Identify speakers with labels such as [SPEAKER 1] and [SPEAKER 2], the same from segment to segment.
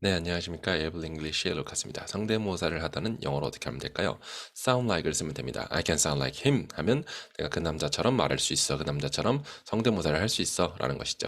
[SPEAKER 1] 네, 안녕하십니까. 에블 잉글리시의 루카스입니다. 성대모사를 하다는 영어로 어떻게 하면 될까요? sound like을 쓰면 됩니다. I can sound like him 하면 내가 그 남자처럼 말할 수 있어. 그 남자처럼 성대모사를 할 수 있어. 라는 것이죠.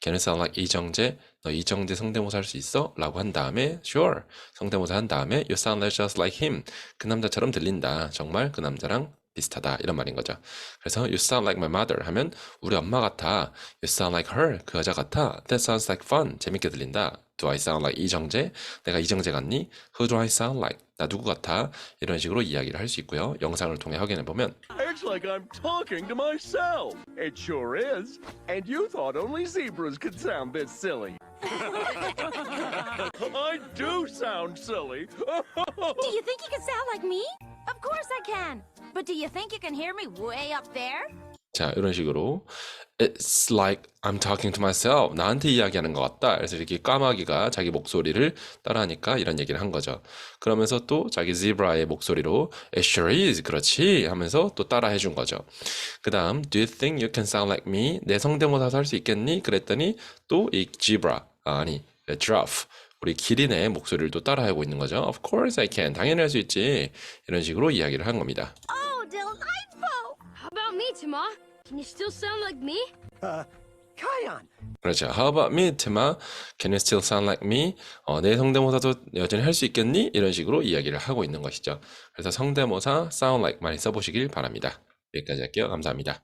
[SPEAKER 1] Can you sound like 이정재? 너 이정재 성대모사 할 수 있어? 라고 한 다음에 sure. 성대모사 한 다음에 you sound like just like him. 그 남자처럼 들린다. 정말 그 남자랑 비슷하다 이런 말인 거죠. 그래서 you sound like my mother 하면 우리 엄마 같아. you sound like her 그 여자 같아. that sounds like fun 재밌게 들린다. Do I sound like 이정재? 내가 이정재 같니? who do I sound like? 나 누구 같아? 이런 식으로 이야기를 할 수 있고요. 영상을 통해 확인해 보면
[SPEAKER 2] It's like I'm talking to myself. It sure is. And you thought only zebras could sound this silly. I do sound silly.
[SPEAKER 3] Do you think you can sound like me? Of course I can. But do you think you can hear me way up there?
[SPEAKER 1] 자 이런 식으로 It's like I'm talking to myself. 나한테 이야기하는 것 같다. 그래서 이렇게 까마귀가 자기 목소리를 따라하니까 이런 얘기를 한 거죠. 그러면서 또 자기 zebra의 목소리로 It sure is. 그렇지. 하면서 또 따라 해 준 거죠. 그 다음 Do you think you can sound like me? 내 성대모사 할수 있겠니? 그랬더니 또 이 zebra 아, 아니 giraffe 우리 기린의 목소리를 또 따라하고 있는 거죠. Of course I can. 당연히 할 수 있지. 이런 식으로 이야기를 한 겁니다.
[SPEAKER 3] Oh, delightful!
[SPEAKER 4] How about me, Tama? Can you still sound like me?
[SPEAKER 2] Kion,
[SPEAKER 1] 그렇죠. How about me, 테마? Can you still sound like me? 어, 내 성대모사도 여전히 할 수 있겠니? 이런 식으로 이야기를 하고 있는 것이죠. 그래서 성대모사 sound like 많이 써보시길 바랍니다. 여기까지 할게요. 감사합니다.